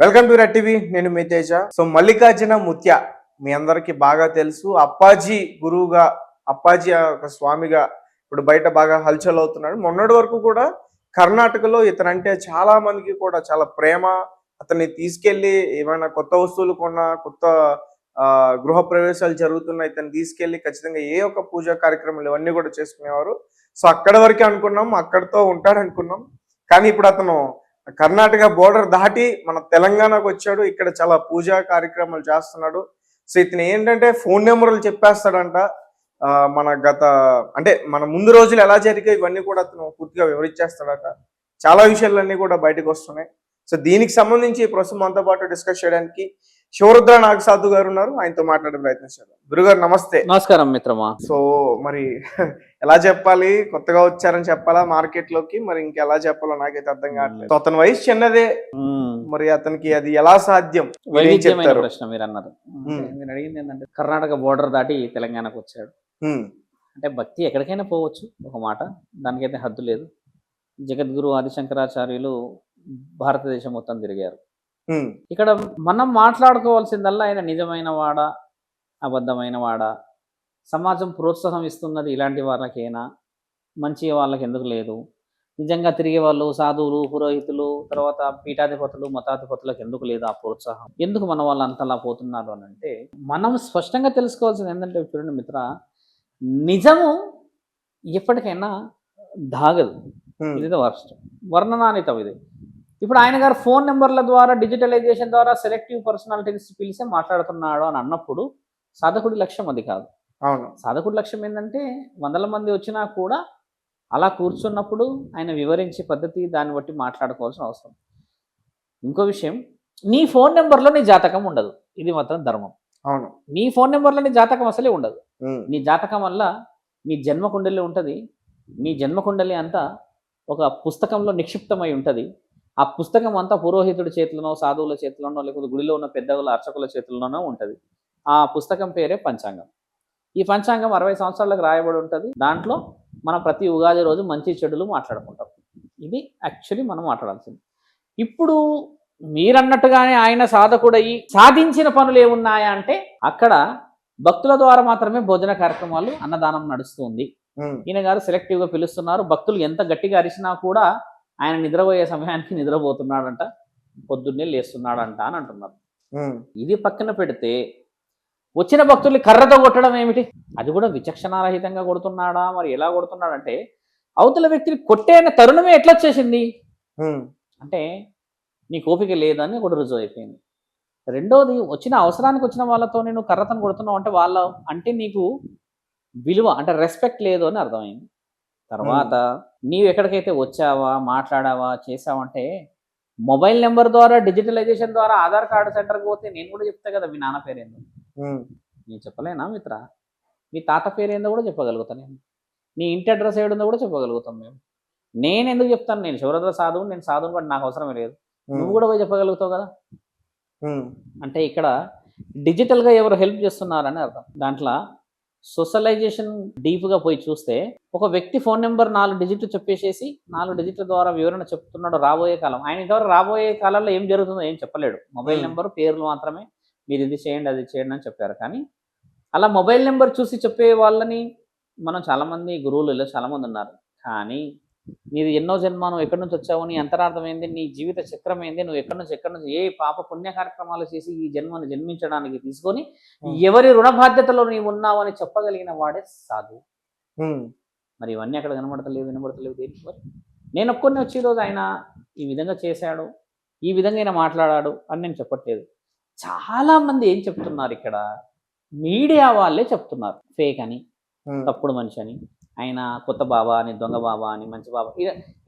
Welcome to red TV నేను మీ Teja. So Mallikarjuna Mutya మీ అందరికి బాగా తెలుసు. అప్పాజీ గురువుగా అప్పాజీ ఒక స్వామిగా ఇప్పుడు బయట బాగా హల్చల్ అవుతున్నాడు. మొన్నటి వరకు కూడా కర్ణాటకలో ఇతనంటే చాలా మందికి కూడా చాలా ప్రేమ అతన్ని తీసుకెళ్ళి ఏమైనా కొత్త వస్తువులు కొన్నా కొత్త ఆ, గృహ ప్రవేశాలు తీసుకెళ్ళి తీసుకెళ్ళి ఖచ్చితంగా ఏ ఒక్క పూజా కార్యక్రమాలు ఇవన్నీ కూడా చేసుకునేవారు. సో అక్కడ వరకే అనుకున్నాం అక్కడతో ఉంటాడు అనుకున్నాం. కానీ ఇప్పుడు అతను కర్ణాటక బోర్డర్ దాటి మన తెలంగాణకు వచ్చాడు. ఇక్కడ చాలా పూజా కార్యక్రమాలు చేస్తున్నాడు. సో ఇతను ఏంటంటే ఫోన్ నెంబర్లు చెప్పేస్తాడంట. మన గత అంటే మన ముందు రోజులు ఎలా జరిగాయి ఇవన్నీ కూడా అతను పూర్తిగా వివరించేస్తాడట. చాలా విషయాలన్నీ కూడా బయటకు వస్తున్నాయి. సో దీనికి సంబంధించి ప్రస్తుతం మనతో పాటు డిస్కస్ చేయడానికి శివరుద్ర నాగసాధు గారు ఉన్నారు. ఆయనతో మాట్లాడే ప్రయత్నం చేద్దాం. గురుగారు నమస్తే. నమస్కారం మిత్రమా. సో మరి ఎలా చెప్పాలి? కొత్తగా వచ్చారని చెప్పాలా మార్కెట్లోకి మరి ఇంకెలా చెప్పాలో నాకైతే అర్థం కావట్లేదు. అతని వయసు చిన్నదే. మరి అతనికి అది ఎలా సాధ్యం? చెప్తారు? ప్రశ్న మీరు అన్నారు. మీరు అడిగింది ఏంటంటే కర్ణాటక బోర్డర్ దాటి తెలంగాణకు వచ్చాడు. అంటే భక్తి ఎక్కడికైనా పోవచ్చు ఒక మాట. దానికైతే హద్దు లేదు. జగద్గురు ఆదిశంకరాచార్యులు భారతదేశం మొత్తం తిరిగారు. ఇక్కడ మనం మాట్లాడుకోవాల్సిందల్లా ఆయన నిజమైన వాడా అబద్ధమైన వాడా? సమాజం ప్రోత్సాహం ఇస్తున్నది ఇలాంటి వాళ్ళకేనా? మంచి వాళ్ళకి ఎందుకు లేదు? నిజంగా తిరిగే వాళ్ళు సాధువులు పురోహితులు తర్వాత పీఠాధిపతులు మతాధిపతులకు ఎందుకు లేదు ఆ ప్రోత్సాహం? ఎందుకు మన వాళ్ళు అంతలా పోతున్నారు అని అంటే మనం స్పష్టంగా తెలుసుకోవాల్సింది ఏంటంటే చూడండి మిత్ర నిజము ఎప్పటికైనా దాగదు. ఇది వర్స్ట్. వర్ణనానితం ఇది. ఇప్పుడు ఆయన గారు ఫోన్ నెంబర్ల ద్వారా డిజిటలైజేషన్ ద్వారా సెలెక్టివ్ పర్సనాలిటీస్ పిలిచి మాట్లాడుతున్నాడు అని అన్నప్పుడు సాధకుడి లక్ష్యం అది కాదు. అవును. సాధకుడి లక్ష్యం ఏంటంటే వందల మంది వచ్చినా కూడా అలా కూర్చున్నప్పుడు ఆయన వివరించే పద్ధతి దాన్ని బట్టి మాట్లాడుకోవాల్సిన అవసరం. ఇంకో విషయం నీ ఫోన్ నెంబర్లో నీ జాతకం ఉండదు. ఇది మాత్రం ధర్మం. అవును. నీ ఫోన్ నెంబర్లో నీ జాతకం అసలే ఉండదు. నీ జాతకం వల్ల నీ జన్మ కుండలి ఉంటుంది. నీ జన్మ కుండలి అంతా ఒక పుస్తకంలో నిక్షిప్తమై ఉంటుంది. ఆ పుస్తకం అంతా పురోహితుడి చేతిలోనో సాధువుల చేతిలోనో లేకపోతే గుడిలో ఉన్న పెద్దల అర్చకుల చేతిలోనో ఉంటుంది. ఆ పుస్తకం పేరే పంచాంగం. ఈ పంచాంగం అరవై సంవత్సరాలకు రాయబడి ఉంటుంది. దాంట్లో మనం ప్రతి ఉగాది రోజు మంచి చెడులు మాట్లాడుకుంటాం. ఇది యాక్చువల్లీ మనం మాట్లాడాల్సింది. ఇప్పుడు మీరన్నట్టుగానే ఆయన సాధకుడయి సాధించిన పనులు ఏమున్నాయా అంటే అక్కడ భక్తుల ద్వారా మాత్రమే భోజన కార్యక్రమాలు అన్నదానం నడుస్తుంది. ఈయన గారు సెలెక్టివ్గా పిలుస్తున్నారు. భక్తులు ఎంత గట్టిగా అరిచినా కూడా ఆయన నిద్రపోయే సమయానికి నిద్రపోతున్నాడంట. పొద్దున్నే లేస్తున్నాడంట అని అంటున్నారు. ఇది పక్కన పెడితే వచ్చిన భక్తుల్ని కర్రతో కొట్టడం ఏమిటి? అది కూడా విచక్షణారహితంగా కొడుతున్నాడా? మరి ఎలా కొడుతున్నాడంటే అవతల వ్యక్తిని కొట్టే తరుణమే ఎట్లా వచ్చేసింది? అంటే నీకు ఓపిక లేదని ఒకటి రుజువు అయిపోయింది. రెండోది వచ్చిన అవసరానికి వచ్చిన వాళ్ళతో నేను కర్రతను కొడుతున్నావు అంటే వాళ్ళ అంటే నీకు విలువ అంటే రెస్పెక్ట్ లేదు అని అర్థమైంది. తర్వాత నీవు ఎక్కడికైతే వచ్చావా మాట్లాడావా చేసావంటే మొబైల్ నెంబర్ ద్వారా డిజిటలైజేషన్ ద్వారా ఆధార్ కార్డు సెంటర్కి పోతే నేను కూడా చెప్తా కదా మీ నాన్న హ్మ్, నేను చెప్పలేనా మిత్ర? మీ తాత పేరేందో కూడా చెప్పగలుగుతాను నేను. నీ ఇంటి అడ్రస్ ఏడుందో కూడా చెప్పగలుగుతాం మేము. నేను ఎందుకు చెప్తాను? నేను శివరద్ర సాధువు నేను సాధువు కూడా నాకు అవసరమే లేదు. నువ్వు కూడా పోయి చెప్పగలుగుతావు కదా? అంటే ఇక్కడ డిజిటల్గా ఎవరు హెల్ప్ చేస్తున్నారని అర్థం. దాంట్లో సోషలైజేషన్ డీప్గా పోయి చూస్తే ఒక వ్యక్తి ఫోన్ నెంబర్ నాలుగు డిజిట్లు చెప్పేసేసి నాలుగు డిజిట్ల ద్వారా వివరణ చెప్తున్నాడు రాబోయే కాలం. ఆయన ఇంతవరకు రాబోయే కాలంలో ఏం జరుగుతుందో ఏం చెప్పలేడు. మొబైల్. నెంబర్ పేర్లు మాత్రమే మీరు ఇది చేయండి అది చేయండి అని చెప్పారు. కానీ అలా మొబైల్ నెంబర్ చూసి చెప్పే వాళ్ళని మనం చాలామంది గురువులలో చాలామంది ఉన్నారు. కానీ నీది ఎన్నో జన్మ నువ్వు ఎక్కడి నుంచి వచ్చావు నీ అంతరార్థం ఏంది నీ జీవిత చక్రం ఏంది నువ్వు ఎక్కడి నుంచి ఎక్కడి నుంచి ఏ పాప పుణ్య కార్యక్రమాలు చేసి ఈ జన్మను జన్మించడానికి తీసుకొని. ఎవరి రుణ బాధ్యతలో నీవు ఉన్నావు అని చెప్పగలిగిన వాడే సాధు మరి ఇవన్నీ అక్కడ కనబడతలేవు వినబడతలేవు దేనికి మరి? నేను ఒక్కొని వచ్చి ఈరోజు ఆయన ఈ విధంగా చేశాడు ఈ విధంగా ఆయన మాట్లాడాడు అని నేను చెప్పట్లేదు. చాలా మంది ఏం చెప్తున్నారు ఇక్కడ? మీడియా వాళ్ళే చెప్తున్నారు. ఫేక్ అని తప్పుడు మనిషి అని ఆయన కొత్త బాబా అని దొంగ బాబా అని మంచి బాబా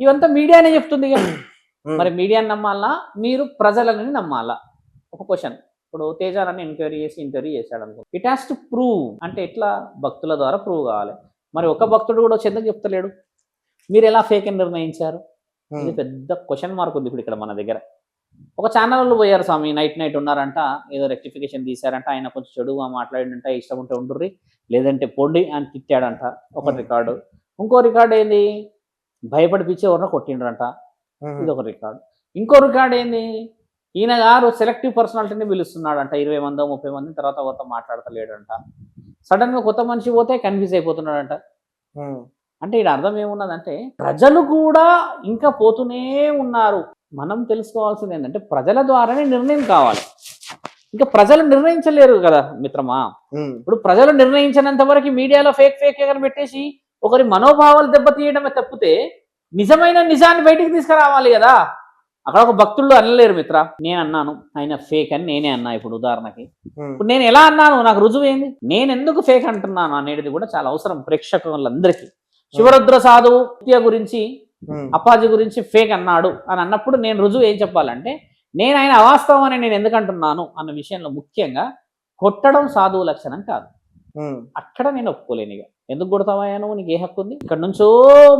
ఇవంతా మీడియానే చెప్తుంది మరి మీడియాని నమ్మాలా? మీరు ప్రజలని నమ్మాలా? ఒక క్వశ్చన్. ఇప్పుడు తేజాలని ఎంక్వైరీ చేసి ఇంటర్వ్యూ చేశాడు అనుకో. ఇట్ హ్యాస్ టు ప్రూవ్ అంటే ఎట్లా? భక్తుల ద్వారా ప్రూవ్ కావాలి. మరి ఒక భక్తుడు కూడా వచ్చి ఎందుకు చెప్తలేడు? మీరు ఎలా ఫేక్ అని నిర్ణయించారు? ఇది పెద్ద క్వశ్చన్ మార్క్ ఉంది ఇప్పుడు ఇక్కడ మన దగ్గర. ఒక ఛానల్లో పోయారు స్వామి నైట్ నైట్ ఉన్నారంట ఏదో రెక్టిఫికేషన్ తీశారంట ఆయన కొంచెం చెడుగా మాట్లాడిందంట ఇష్టం ఉంటే ఉండుర్రి లేదంటే పొండి అని తిట్టాడంట ఒక Hmm. రికార్డు ఇంకో రికార్డు ఏంది? భయపడిపించి ఎవరినో కొట్టిండ్రంట ఇది ఒక రికార్డు ఇంకో రికార్డ్ ఏంది? ఈయన గారు సెలెక్టివ్ పర్సనాలిటీని పిలుస్తున్నాడు అంట ఇరవై మందో ముప్పై మంది తర్వాత కొత్త మాట్లాడతలేడంట. సడన్గా కొత్త మనిషి పోతే కన్ఫ్యూజ్ అయిపోతున్నాడంట. ఉమ్, అంటే ఇక్కడ అర్థం ఏమున్నదంటే ప్రజలు కూడా ఇంకా పోతూనే ఉన్నారు. మనం తెలుసుకోవాల్సింది ఏంటంటే ప్రజల ద్వారానే నిర్ణయం కావాలి. ఇంకా ప్రజలు నిర్ణయించలేరు కదా మిత్రమా? ఇప్పుడు ప్రజలు నిర్ణయించినంత వరకు మీడియాలో ఫేక్ ఫేక్ పెట్టేసి ఒకరి మనోభావాలు దెబ్బతీయడమే తప్పితే నిజమైన నిజాన్ని బయటికి తీసుకురావాలి కదా. అక్కడ ఒక భక్తుల్లో అనలేరు మిత్ర. నేను అన్నాను ఆయన ఫేక్ అని నేనే అన్నా ఇప్పుడు ఉదాహరణకి. ఇప్పుడు నేను ఎలా అన్నాను? నాకు రుజువు ఏంది? నేను ఎందుకు ఫేక్ అంటున్నాను అనేది కూడా చాలా అవసరం ప్రేక్షకులందరికీ. శివరుద్ర సాధువు గురించి అప్పాజీ గురించి ఫేక్ అన్నాడు అని అన్నప్పుడు నేను రుజువు ఏం చెప్పాలంటే నేను ఆయన అవాస్తవం అని నేను ఎందుకు అంటున్నాను అన్న విషయంలో ముఖ్యంగా కొట్టడం సాధువు లక్షణం కాదు. అక్కడ నేను ఒప్పుకోలేను ఇక. ఎందుకు కొడతావా నువ్వు? నీకు ఏ హక్కు ఉంది? ఇక్కడ నుంచో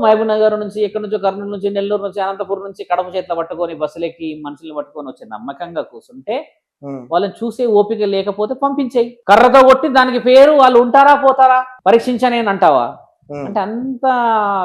మహబూబ్ నగర్ నుంచి ఎక్కడి నుంచో కర్నూలు నుంచి నెల్లూరు నుంచి అనంతపురం నుంచి కడప చేతిలో పట్టుకొని బస్సులెక్కి మనుషులు పట్టుకొని వచ్చి నమ్మకంగా కూర్చుంటే వాళ్ళని చూసే ఓపిక లేకపోతే పంపించేయి. కర్రతో కొట్టి దానికి పేరు వాళ్ళు ఉంటారా పోతారా? పరీక్షించని అంటావా? ఉమ్, అంటే అంత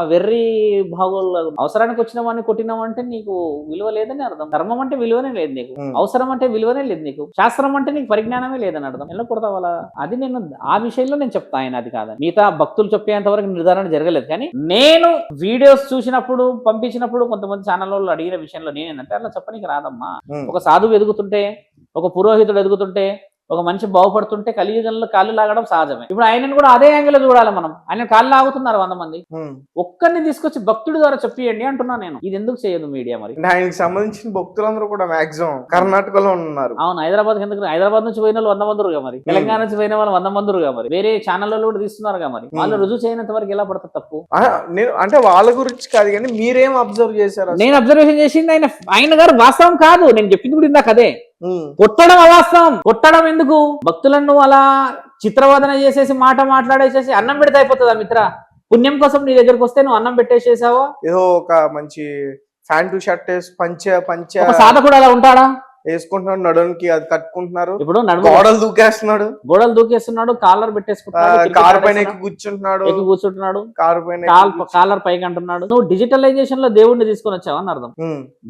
వెర్రి భాగోళ్ళు అవసరానికి వచ్చిన వాడిని కొట్టినావంటే నీకు విలువ లేదని అర్థం. ధర్మం అంటే విలువనే లేదు నీకు. అవసరం అంటే విలువనే లేదు నీకు. శాస్త్రం అంటే నీకు పరిజ్ఞానమే లేదని అర్థం. ఎలా కొడతావాలా అది నేను ఆ విషయంలో నేను చెప్తా ఆయన అది కాదని. మిగతా భక్తులు చెప్పేంత వరకు నిర్ధారణ జరగలేదు. కానీ నేను వీడియోస్ చూసినప్పుడు పంపించినప్పుడు కొంతమంది ఛానల్ వాళ్ళు అడిగిన విషయంలో నేనేంటంటే అలా చెప్పనీకి రాదమ్మా. ఒక సాధువు ఎదుగుతుంటే ఒక పురోహితుడు ఎదుగుతుంటే ఒక మనిషి బాగుపడుతుంటే కలియుగంలో కాళ్ళు లాగడం సహజమే. ఇప్పుడు ఆయనను కూడా అదే యాంగిల్ చూడాలి మనం. ఆయన కాళ్ళు లాగుతున్నారు వంద మంది. ఒక్కరిని తీసుకొచ్చి భక్తుడి ద్వారా చెప్పియండి అంటున్నా నేను. ఇది ఎందుకు చేయదు మీడియా మరి? ఆయనకి సంబంధించిన భక్తులందరూ కూడా మాక్సిమం కర్ణాటకలో ఉన్నారు. అవును హైదరాబాద్ ఎందుకు హైదరాబాద్ నుంచి పోయిన వాళ్ళు వంద మందిరుగా మరి. తెలంగాణ నుంచి పోయిన వాళ్ళు వంద మందిరుగా మరి. వేరే ఛానళ్ళలో కూడా తీస్తున్నారుగా మరి. వాళ్ళు. రుజువు చేయనంత వరకు ఎలా పడుతుంది తప్పు? నేను అంటే వాళ్ళ గురించి కాదు కానీ మీరేం అబ్జర్వ్ చేశారు? నేను అబ్జర్వేషన్ చేసింది ఆయన ఆయన గారు వాస్తవం కాదు. నేను చెప్పింది కూడా ఇందాక అదే. కొట్టడం అవాస్తవం. కొట్టడం ఎందుకు? భక్తులను అలా చిత్రవదన చేసేసి మాట మాట్లాడేసేసి అన్నం పెడితే అయిపోతుందా మిత్ర? పుణ్యం కోసం నీ దగ్గరకు వస్తే నువ్వు అన్నం పెట్టేసేసావా? ఏదో ఒక మంచి ప్యాంటు షర్ట్ వేసి పంచ పంచ సాధకుడు అలా ఉంటాడా? వేసుకుంటున్నాడు నడునికి అది కట్టుకుంటున్నారు. ఇప్పుడు గోడలు దూకేస్తున్నాడు. గోడలు దూకేస్తున్నాడు కాలర్ పెట్టేసుకుంటున్నాడు కారు పైన కూర్చుంటున్నాడు. కూర్చుంటున్నాడు కారు పైన కాలర్ పైకి అంటున్నాడు. నువ్వు డిజిటలైజేషన్లో దేవుడిని తీసుకొని వచ్చావు అని అర్థం.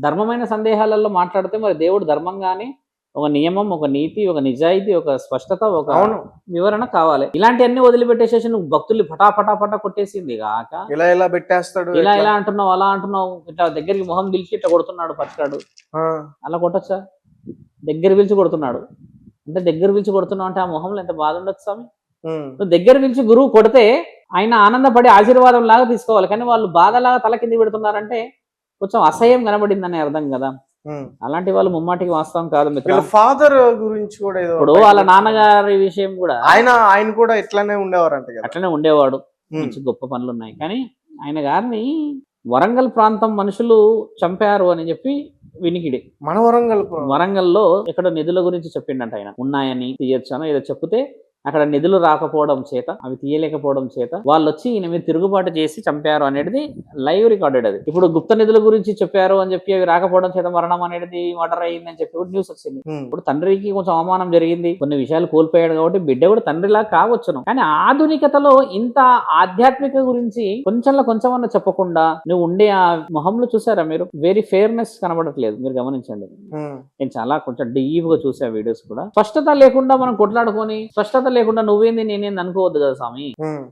ధర్మమైన సందేహాలలో మాట్లాడితే మరి దేవుడు ధర్మంగానే ఒక నియమం ఒక నీతి ఒక నిజాయితీ ఒక స్పష్టత ఒక వివరణ కావాలి. ఇలాంటివన్నీ వదిలిపెట్టేసేసి నువ్వు భక్తుల్ని పటా పటా పటా కొట్టేసింది కాక ఇలా ఇలా పెట్టేస్తాడు? ఇలా? ఇలా అంటున్నావు అలా అంటున్నావు ఇట్లా దగ్గరికి మొహం పిలిచి ఇట్లా కొడుతున్నాడు పచ్చకాడు అలా కొట్టొచ్చా? దగ్గర పిలిచి కొడుతున్నాడు. అంటే దగ్గర పిలిచి కొడుతున్నావు అంటే ఆ మొహంలో ఎంత బాధ ఉండొచ్చు స్వామి? నువ్వు దగ్గర పిలిచి గురువు కొడితే ఆయన ఆనందపడి ఆశీర్వాదం లాగా తీసుకోవాలి. కానీ వాళ్ళు బాధలాగా తల కింద పెడుతున్నారంటే కొంచెం అసహ్యం కనబడిందని అర్థం కదా. అలాంటి వాళ్ళు ముమ్మాటికి వాస్తవం కాదు ఫాదర్ గురించి కూడా ఇప్పుడు వాళ్ళ నాన్నగారి విషయం కూడా ఆయన ఆయన కూడా ఇట్లానే ఉండేవారంట అట్లనే ఉండేవాడు. మంచి గొప్ప పనులు ఉన్నాయి కానీ ఆయన గారిని వరంగల్ ప్రాంతం మనుషులు చంపారు అని చెప్పి వినికిడి మన వరంగల్ వరంగల్లో ఎక్కడ నిధుల గురించి చెప్పిండంట ఆయన. ఉన్నాయని తీయొచ్చాను ఏదో చెప్తే అక్కడ నిధులు రాకపోవడం చేత అవి తీయలేకపోవడం చేత వాళ్ళు వచ్చి ఈయన మీద తిరుగుబాటు చేసి చంపారు అనేది లైవ్ రికార్డెడ్ అది. ఇప్పుడు గుప్త నిధుల గురించి చెప్పారు అని చెప్పి అవి రాకపోవడం చేత మరణం అనేది మర్డర్ అయింది అని చెప్పి న్యూస్ వచ్చింది. ఇప్పుడు తండ్రికి కొంచెం అవమానం జరిగింది. కొన్ని విషయాలు కోల్పోయాడు కాబట్టి బిడ్డ కూడా తండ్రిలా కావచ్చును. కానీ ఆధునికతలో ఇంత ఆధ్యాత్మిక గురించి కొంచెంలో కొంచెమన్నా చెప్పకుండా నువ్వు ఉండే ఆ మొహంలో చూసారా మీరు? వెరీ ఫేర్నెస్ కనబడట్లేదు. మీరు గమనించండి. నేను చాలా కొంచెం డీప్గా చూసా వీడియోస్ కూడా. స్పష్టత లేకుండా మనం కొట్లాడుకొని స్పష్టత లేకుండా నువ్వేంది నేనేంది అనుకోవద్దు కదా స్వామి.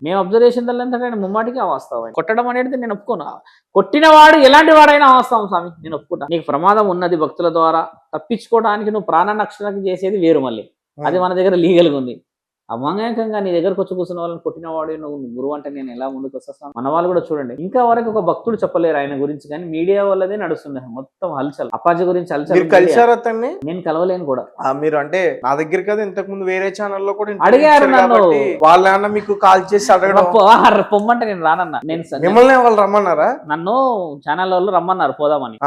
మేము అబ్జర్వేషన్ నేను ముమ్మాటికి అవాస్తవం కొట్టడం అనేది నేను ఒప్పుకోను. కొట్టిన వాడు ఎలాంటి వాడైనా అవాస్తవం స్వామి నేను ఒప్పుకుంటా. నీకు ప్రమాదం ఉన్నది భక్తుల ద్వారా తప్పించుకోవడానికి నువ్వు ప్రాణ నక్షత్రానికి చేసేది వేరు మళ్ళీ. అది మన దగ్గర లీగల్గా ఉంది. అమాయకంగా నీ దగ్గరకు వచ్చి కూర్చున్న వాళ్ళని కొట్టినవాడు నువ్వు గురువు అంటే నేను ఎలా ముందుకు వస్తాను? మన వాళ్ళు కూడా చూడండి. ఇంకా వరకు ఒక భక్తుడు చెప్పలేరు ఆయన గురించి కానీ మీడియా వల్లదే నడుస్తుంది. మొత్తం హల్చల్. అప్పాజీ గురించి హల్చల్ మీరు కలిసారు అతన్ని? నేను కలవలేను కూడా. మీరు అంటే నా దగ్గర కదా ఇంతకు ముందు వేరే ఛానల్లో కూడా అడిగారు నన్ను. వాళ్ళ నాన్న మీకు కాల్ చేసి అడగడం. పొమ్మంటే నేను రానన్నా. నేను మిమ్మల్ని వాళ్ళు రమ్మన్నారా? నన్ను ఛానల్ వాళ్ళు రమ్మన్నారు పోదామని.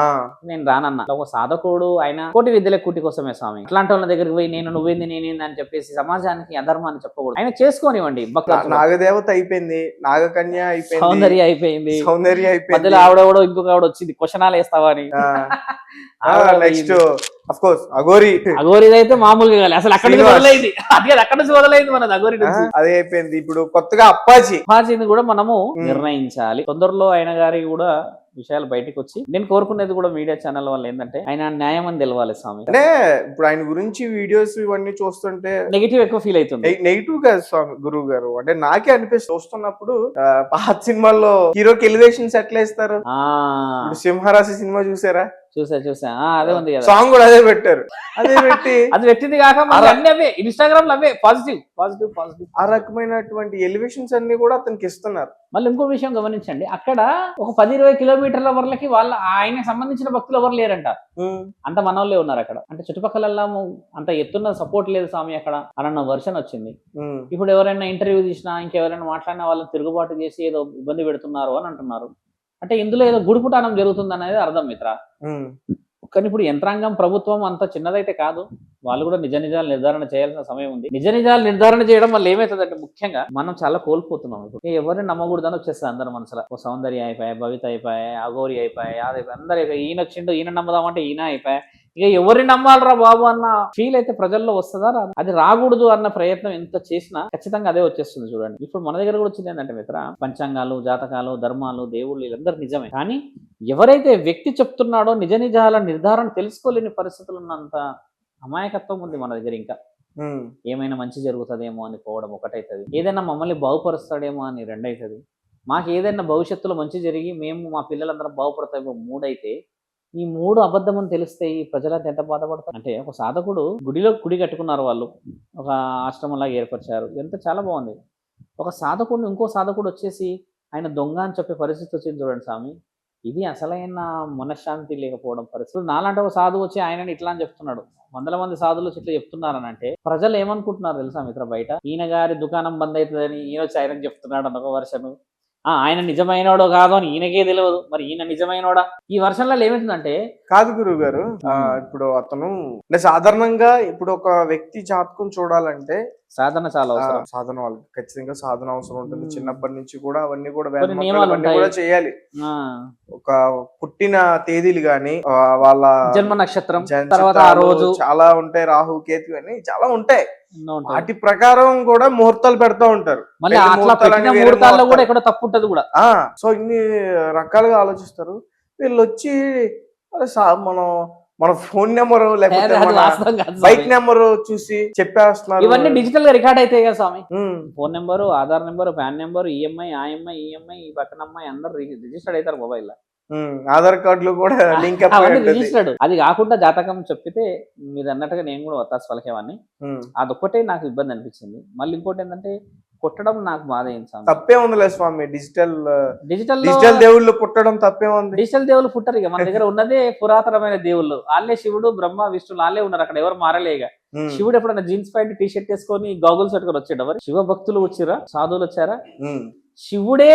నేను రానన్నా. ఒక సాధకుడు ఆయన కోటి విద్యల కూటి కోసమే స్వామి. అట్లాంటి వాళ్ళ దగ్గరికి పోయి నేను నువ్వేంది నేనేంది అని చెప్పేసి సమాజానికి అధర్మాన్ని చెప్పకూడదు. ఆయన చేసుకోనివ్వండి. నాగదేవత అయిపోయింది నాగకన్య అయిపోయింది సౌందర్య అయిపోయింది. సౌందర్య అయిపోయింది. మధ్యలో ఆవిడెవడో ఇంకొక ఆవిడ వచ్చింది క్వశ్చనాలు వేస్తావా అని. నెక్స్ట్ అఫ్ కోర్స్ అగోరి అగోరిది అయితే మామూలుగా అసలు అక్కడి నుంచి. మొదలైంది. అది అక్కడి నుంచి మొదలైంది మనది అగోరి అదే అయిపోయింది. ఇప్పుడు కొత్తగా అప్పాజీ. ఉపాధిని కూడా మనము. నిర్ణయించాలి. తొందరలో ఆయన గారికి కూడా విషయాలు బయటకు వచ్చి నేను కోరుకునేది కూడా మీడియా ఛానల్ వల్ల ఏంటంటే ఆయన న్యాయం అని తెలవాలి స్వామి. అంటే ఇప్పుడు ఆయన గురించి వీడియోస్ ఇవన్నీ చూస్తుంటే నెగిటివ్ ఎక్కువ ఫీల్ అవుతుంది. నెగిటివ్ కాదు స్వామి గురువు గారు. అంటే నాకే అనిపిస్తుంది. చూస్తున్నప్పుడు ఆ, పాత సినిమాల్లో హీరోకి ఎలివేషన్స్ ఎట్లా ఇస్తారు సింహరాశి సినిమా చూసారా? చూసా చూసా. అదే ఉంది కదా. సాంగ్ కూడా అదే పెట్టారు. అదే పెట్టి అది పెట్టింది కాక అన్ని అవే. ఇన్స్టాగ్రామ్లో అవే. పాజిటివ్ పాజిటివ్ పాజిటివ్ ఆ రకమైనటువంటి ఎలివేషన్స్ అన్ని కూడా అతనికి ఇస్తున్నారు. మళ్ళీ ఇంకో విషయం గమనించండి. అక్కడ ఒక పది ఇరవై కిలోమీటర్ల వరలకి వాళ్ళ ఆయనకి సంబంధించిన భక్తులు ఎవరు లేరంట. అంత మనోళ్ళే ఉన్నారు అక్కడ. అంటే చుట్టుపక్కల అంత ఎత్తున్న సపోర్ట్ లేదు స్వామి అక్కడ అన్న వర్షన్ వచ్చింది. ఇప్పుడు ఎవరైనా ఇంటర్వ్యూ తీసినా ఇంకెవరైనా మాట్లాడినా వాళ్ళని తిరుగుబాటు చేసి ఏదో ఇబ్బంది పెడుతున్నారు అని అంటున్నారు. అంటే ఇందులో ఏదో గుడిపుటానం జరుగుతుంది అనేది అర్థం మిత్ర. కానీ ఇప్పుడు యంత్రాంగం ప్రభుత్వం అంత చిన్నదైతే కాదు. వాళ్ళు కూడా నిజ నిజాలు నిర్ధారణ చేయాల్సిన సమయం ఉంది. నిజ నిజాలు నిర్ధారణ చేయడం వల్ల ఏమవుతుందంటే ముఖ్యంగా మనం చాలా కోల్పోతున్నాం ఇప్పుడు. ఎవరిని నమ్మకూడదని వచ్చేస్తుంది అందరి మనసులో. ఓ సౌందర్య అయిపోయా భవిత అయిపోయా అగౌరి అయిపోయా అది అందరు అయిపోయి ఈయన వచ్చిండు ఈయన నమ్మదామంటే ఈయన అయిపోయా. ఇక ఎవరిని నమ్మాలరా బాబు అన్న ఫీల్ అయితే ప్రజల్లో వస్తుందా రాదా? అది రాకూడదు అన్న ప్రయత్నం ఎంత చేసినా ఖచ్చితంగా అదే వచ్చేస్తుంది చూడండి. ఇప్పుడు మన దగ్గర కూడా వచ్చింది ఏంటంటే మిత్ర పంచాంగాలు జాతకాలు ధర్మాలు దేవుళ్ళు వీళ్ళందరూ నిజమే. కానీ ఎవరైతే వ్యక్తి చెప్తున్నాడో నిజ నిజాల నిర్ధారణ తెలుసుకోలేని పరిస్థితులు ఉన్నంత అమాయకత్వం ఉంది మన దగ్గర ఇంకా. ఏమైనా మంచి జరుగుతుందేమో అని పోవడం ఒకటైతుంది. ఏదైనా మమ్మల్ని బాగుపరుస్తాడేమో అని రెండైతుంది. మాకు ఏదైనా భవిష్యత్తులో మంచి జరిగి మేము మా పిల్లలందరం బాగుపడతామో మూడైతే ఈ మూడు అబద్ధం తెలిస్తే ఈ ప్రజలంతా ఎంత బాధపడతారు? అంటే ఒక సాధకుడు గుడిలో గుడి కట్టుకున్నారు వాళ్ళు. ఒక ఆశ్రమంలాగా ఏర్పరిచారు. ఎంత చాలా బాగుంది. ఒక సాధకుడు ఇంకో సాధకుడు వచ్చేసి ఆయన దొంగ అని చెప్పే పరిస్థితి వచ్చింది చూడండి స్వామి. ఇది అసలైన మనశ్శాంతి లేకపోవడం పరిస్థితులు నాలాంటి ఒక సాధువు వచ్చి ఆయనని ఇట్లా అని చెప్తున్నాడు. వందల మంది సాధువులు ఇట్లా చెప్తున్నారని అంటే ప్రజలు ఏమనుకుంటున్నారు తెలుసా మిత్ర బయట? ఈయన గారి దుకాణం బంద్ అవుతుందని ఈయన వచ్చి ఆయనకు చెప్తున్నాడు అనొక వర్షను ఆయన నిజమైనోడో కాదో అని ఈయనకే తెలియదు మరి ఈయన నిజమైనోడా? ఈ వర్షంలో ఏమవుతుందంటే కాదు గురువు గారు. ఇప్పుడు అతను అంటే సాధారణంగా ఇప్పుడు ఒక వ్యక్తి జాతకం చూడాలంటే సాధన చాలా అవసరం. సాధన వాళ్ళకి. ఖచ్చితంగా సాధన అవసరం ఉంటుంది. చిన్నప్పటి నుంచి కూడా అవన్నీ కూడా వేద నియమాలు అవన్నీ. కూడా చేయాలి. ఒక పుట్టిన తేదీలు గాని వాళ్ళ జన్మ నక్షత్రం తర్వాత ఆ రోజు. చాలా ఉంటాయి. రాహు కేతు అని చాలా ఉంటాయి. వాటి ప్రకారం కూడా ముహూర్తాలు పెడతా ఉంటారు. మళ్ళీ అట్లా పెట్టిన ముహూర్తాల్లో కూడా. ఎక్కడో తప్పు ఉంటది కూడా. సో ఇన్ని రకాలుగా ఆలోచిస్తారు. వీళ్ళు వచ్చి మనం మన ఫోన్ నెంబర్ లేకపోతే బైక్. నెంబర్ చూసి చెప్పేస్తున్నారు. ఇవన్నీ డిజిటల్గా రికార్డ్ అవుతాయి కదా స్వామి. Phone number Aadhaar number PAN number EMI ఆఎంఐ EMI ఈ పక్కన అమ్మాయి అందరు రిజిస్టర్డ్ అవుతారు మొబైల్ ఉమ్, ఆధార్ కార్డులు కూడా లింక్ రిజిస్టర్డ్ అది కాకుండా జాతకం చెప్పితే మీరు అన్నట్టుగా నేను కూడా వత్తాసు పలికేవాడిని అదొక్కటే నాకు ఇబ్బంది అనిపించింది మళ్ళీ ఇంకోటి ఏంటంటే కొట్టడం నాకు బాధ అయింది స్వామి తప్పే ఉందిలే స్వామి డిజిటల్ డిజిటల్ డిజిటల్ దేవుళ్ళు పుట్టడం తప్పే ఉంది. డిజిటల్ దేవుళ్ళు పుట్టరు ఇక మన దగ్గర ఉన్నదే పురాతనమైన దేవుళ్ళు. వాళ్ళే శివుడు బ్రహ్మ విష్ణువు వాళ్ళే ఉన్నారు అక్కడ ఎవరు మారలేగా ఉమ్, శివుడు ఎప్పుడైనా జీన్స్ ప్యాంట్ టీ షర్ట్ వేసుకొని గాగుల్స్ పెట్టుకొని వచ్చాడు మరి? శివ భక్తులు వచ్చిరా? సాధువులు వచ్చారా? శివుడే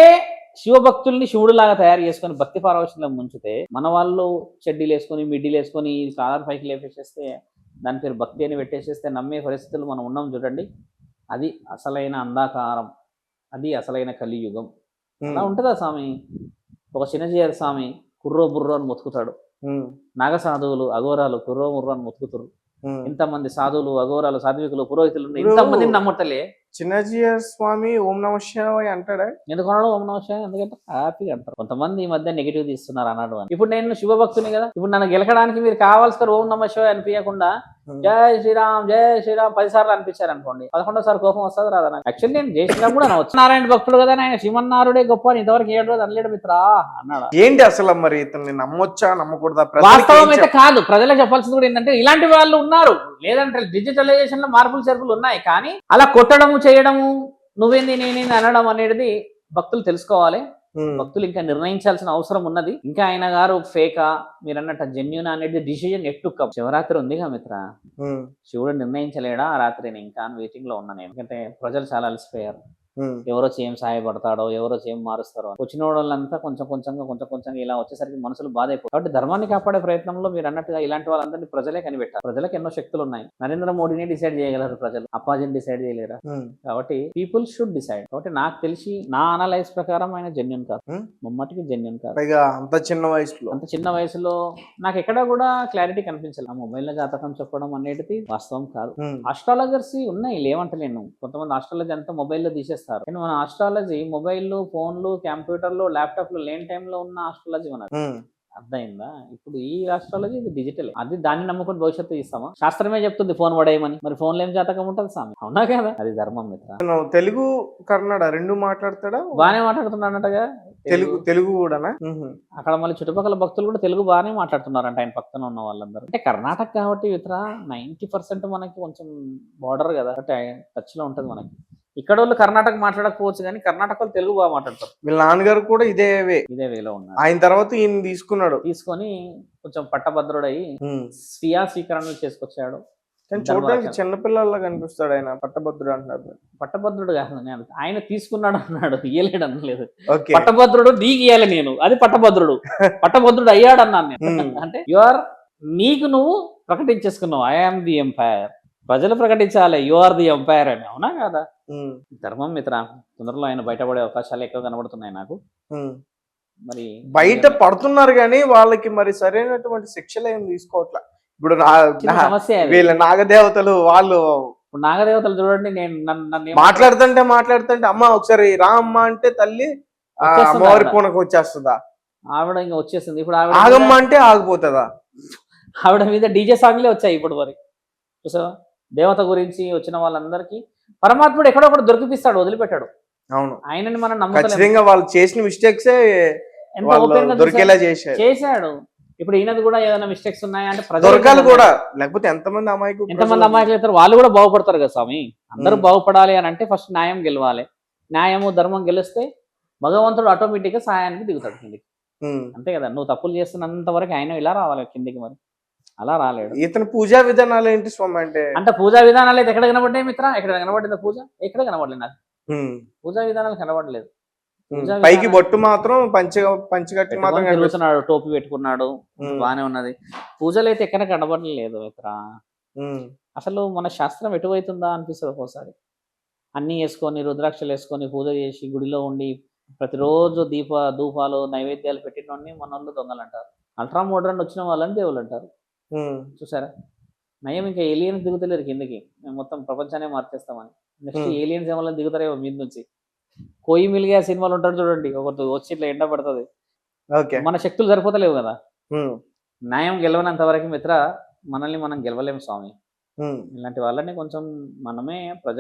శివభక్తుల్ని శివుడు లాగా తయారు చేసుకొని భక్తి పారవశంలో ముంచితే మన వాళ్ళు చెడ్డీలు వేసుకొని మిడ్డీలు వేసుకొని కాలర్ పైకి లేపేసేస్తే దాని పేరు భక్తి అని పెట్టేసేస్తే నమ్మే పరిస్థితులు మనం ఉన్నాం చూడండి. అది అసలైన అంధాకారం. అది అసలైన కలియుగం. అలా ఉంటుందా స్వామి? ఒక చిన్నజీయర్ స్వామి కుర్రో బుర్రో అని మొత్తుకుతాడు ఉమ్, నాగ సాధువులు అఘోరాలు కుర్రో ముర్రో అని మొత్తుకుతారు. ఉమ్. ఇంతమంది సాధువులు అఘోరాలు సాత్వికులు పురోహితులు ఇంతమందిని నమ్మటలే చిన్నజీయర్ స్వామి ఓం నమ శివాయ అంటాడా? ఎందుకన్నాడు ఓం నమ శివాయ? ఎందుకంటే హ్యాపీగా అంటారు. కొంతమంది ఈ మధ్య నెగిటివ్ తీస్తున్నారు అన్నాడు అని. ఇప్పుడు నేను శివభక్తుని కదా. ఇప్పుడు నన్ను గెలకడానికి మీరు కావాల్సిన ఓం నమ శివాయ అనిపించకుండా జై శ్రీరామ్ జై శ్రీరామ్. పది సార్లు అనిపించారు అనుకోండి పదకొండోసారి కోపం వస్తుంది రాదా నాకు? యాక్చువల్లీ నేను జై శ్రీరామ్ కూడా అనవచ్చు నారాయణ భక్తుడు కదా ఆయన శ్రీమన్నారుడే గొప్ప అని ఇంతవరకు ఏడు రోజు అనలేడు మిత్రా అన్నాడు. ఏంటి అసలు మరి ఇతన్ని నమ్మొచ్చా నమ్మకూడదా? వాస్తవం అయితే కాదు. ప్రజలకు చెప్పాల్సింది కూడా ఏంటంటే ఇలాంటి వాళ్ళు ఉన్నారు. లేదంటే డిజిటలైజేషన్లో మార్పులు చేర్పులు ఉన్నాయి. కానీ అలా కొట్టడము చేయడము నువ్వేంది నేనేంది అనడం అనేది భక్తులు తెలుసుకోవాలి. భక్తులు ఇంకా నిర్ణయించాల్సిన అవసరం ఉన్నది. ఇంకా ఆయన గారు ఫేకా మీరు అన్నట్టు జెన్యున్ అనేది డిసిజన్ ఎట్టుక. శివరాత్రి ఉందిగా మిత్ర? శివుడు నిర్ణయించలేడా? ఆ రాత్రి నేను ఇంకా వెయిటింగ్లో ఉన్నాను నేను. ఎందుకంటే ప్రజలు చాలా అలసిపోయారు. ఎవరో చేయం సహాయపడతాడో ఎవరో చేయం మారుస్తారో. వచ్చిన వాళ్ళంతా కొంచెం కొంచెంగా కొంచెం కొంచెంగా ఇలా వచ్చేసరికి మనసులు బాధ అయిపోయి కాబట్టి ధర్మాన్ని కాపాడే ప్రయత్నంలో మీరు అన్నట్టుగా ఇలాంటి వాళ్ళందరినీ ప్రజలే కనిపెట్టారు ప్రజలకు ఎన్నో శక్తులు ఉన్నాయి. నరేంద్ర మోడీని డిసైడ్ చేయగలరు ప్రజలు. అప్పాజీని డిసైడ్ చేయలేరా? కాబట్టి పీపుల్ షుడ్ డిసైడ్. కాబట్టి నాకు తెలిసి నా అనలైజ్ ప్రకారం ఆయన జెన్యున్ కాదు? ముమ్మటికి జెన్యున్ కాదు. పైగా అంత చిన్న వయసులో. అంత చిన్న వయసులో నాకు ఎక్కడ కూడా క్లారిటీ కనిపించలేదు. ఆ మొబైల్లో జాతకం చెప్పడం అనేది వాస్తవం కాదు. ఆస్ట్రాలజర్స్ ఉన్నాయి లేవంటలేను. కొంతమంది ఆస్ట్రాలజీ అంతా మొబైల్లో తీసేస్తారు. చేస్తారు. మన ఆస్ట్రాలజీ మొబైల్ ఫోన్లు కంప్యూటర్లు ల్యాప్టాప్లు లేని టైంలో ఉన్న ఆస్ట్రాలజీ మనది. ఉమ్. అర్థమైందా? ఇప్పుడు ఈ ఆస్ట్రాలజీ ఇది డిజిటల్ అది దాన్ని నమ్ముకుని భవిష్యత్తు ఇస్తామా శాస్త్రమే చెప్తుంది ఫోన్ పడేయమని మరి ఫోన్లో ఏం జాతకం ఉంటుంది స్వామి అవునా కదా? అది ధర్మం మిత్ర. తెలుగు కన్నడ రెండు మాట్లాడతాడా? బాగానే మాట్లాడుతున్నాడటగా. తెలుగు తెలుగు ఉహు. అక్కడ మళ్ళీ చుట్టుపక్కల భక్తులు కూడా తెలుగు బాగానే మాట్లాడుతున్నారంట ఆయన పక్కన ఉన్న వాళ్ళందరూ. అంటే కర్ణాటక కాబట్టి ఇతర నైంటీ పర్సెంట్ మనకి కొంచెం బార్డర్ కదా. అంటే టచ్లో ఉంటది మనకి. ఇక్కడ వాళ్ళు కర్ణాటక మాట్లాడకపోవచ్చు కానీ కర్ణాటక వాళ్ళు తెలుగు బాగా మాట్లాడతారు. వీళ్ళ నాన్నగారు కూడా ఇదే వే. ఇదే వేలో ఉన్నారు. ఆయన తర్వాత ఈయన తీసుకున్నాడు. తీసుకొని కొంచెం పట్టభద్రుడై ఉమ్. స్వీయా స్వీకరణలు చేసుకొచ్చాడు. కానీ చూడడానికి. చిన్నపిల్లల్లా కనిపిస్తాడు ఆయన పట్టభద్రుడు అంటున్నారు. పట్టభద్రుడు కాదు నేను ఆయన తీసుకున్నాడు అన్నాడు. ఇయ్యలేడు అనలేదు. పట్టభద్రుడు నీకు ఇయ్యాలి నేను. అది పట్టభద్రుడు. పట్టభద్రుడు అయ్యాడు అన్నాను నేను. అంటే యు ఆర్ నీకు నువ్వు ప్రకటించేసుకున్నావు. ఐఆమ్ ది ఎంపైర్ ప్రజలు ప్రకటించాలి. యు ఆర్ ది ఎంపైర్ అని. అవునా కదా. ధర్మం మిత్ర తొందరలో ఆయన బయటపడే అవకాశాలు ఎక్కువ కనబడుతున్నాయి నాకు. మరి బయట పడుతున్నారు కానీ వాళ్ళకి మరి సరైనటువంటి శిక్షలు ఏం తీసుకోవట్లే? ఇప్పుడు సమస్య. వీళ్ళ నాగదేవతలు వాళ్ళు నాగదేవతలు చూడండి నేను నన్ను మాట్లాడుతుంటే మాట్లాడుతుంటే అమ్మ ఒకసారి రా అమ్మ అంటే తల్లి ఆ, వచ్చేస్తుందా అమ్మవారి ఆవిడ? పూనకు వచ్చేస్తుందా? ఆవిడ ఇంకా వచ్చేసింది. ఇప్పుడు ఆవిడ ఆగమ్మ అంటే ఆగిపోతుందా? ఆవిడ మీద డీజే సాంగ్లే వచ్చాయి ఇప్పుడు మరి. చూసావా? దేవత గురించి వచ్చిన వాళ్ళందరికీ పరమాత్ముడు ఎక్కడో ఒకటి దొరికిపిస్తాడు వదిలిపెట్టాడు. అవును. ఆయనని మనం నమ్మకం వాళ్ళు చేసిన మిస్టేక్స్ దొరికేలా. చేశారు. చేశాడు. ఇప్పుడు ఈయనది కూడా ఏదైనా మిస్టేక్స్ ఉన్నాయా అంటే ప్రజలు దొరకాలి కూడా. లేకపోతే ఎంతమంది అమాయకు ఎంతమంది అమ్మాయిలు అవుతారు? వాళ్ళు కూడా బాగుపడతారు కదా స్వామి. అందరూ. బాగుపడాలి అని అంటే ఫస్ట్ న్యాయం గెలవాలి. న్యాయము ధర్మం గెలిస్తే భగవంతుడు ఆటోమేటిక్గా సహాయానికి దిగుతాడు కిందికి. అంతే కదా. నువ్వు తప్పులు చేస్తున్నంత వరకు ఆయన ఇలా రావాలి కిందికి మరి. అలా రాలేడు ఇతని పూజా విధానాలు ఏంటి స్వామి అంటే? అంటే పూజా విధానాలు అయితే ఎక్కడ కనబడ్డాయి మిత్ర? ఎక్కడ కనబడింది పూజ? ఎక్కడ కనబడలేదు నాకు. పూజా విధానాలు కనబడలేదు. పైకి బొట్టు మాత్రం పంచ పంచగట్టి మాత్రం తిరుగుతున్నాడు టోపీ పెట్టుకున్నాడు. బానే ఉన్నది. పూజలు అయితే ఎక్కడ కనబడలేదు మిత్ర. అసలు మన శాస్త్రం ఎటువైతుందా అనిపిస్తుంది ఒక్కోసారి. అన్నీ వేసుకొని రుద్రాక్షలు వేసుకొని పూజ చేసి గుడిలో ఉండి ప్రతిరోజు దీప ధూపాలు నైవేద్యాలు పెట్టినోడిని మన వాళ్ళు దొంగలు అంటారు అల్ట్రా మోడర్న్ వచ్చిన వాళ్ళని దేవుళ్ళు అంటారు. చూసారా? నయం ఇంకా ఏలియన్స్ దిగుతలేరు కిందకి. మేము మొత్తం ప్రపంచాన్ని మార్చేస్తామని. నెక్స్ట్. ఏలియన్స్ ఏమైనా దిగుతారేమో మీద నుంచి. కోయి మిలిగా సినిమాలు ఉంటాడు చూడండి. ఒకటి వచ్చి ఇట్లా ఎండ పడుతుంది. ఓకే. మన శక్తులు సరిపోతలేవు కదా. న్యాయం గెలవనంత వరకు మిత్ర మనల్ని మనం గెలవలేము స్వామి. ఇలాంటి వాళ్ళని కొంచెం మనమే ప్రజలు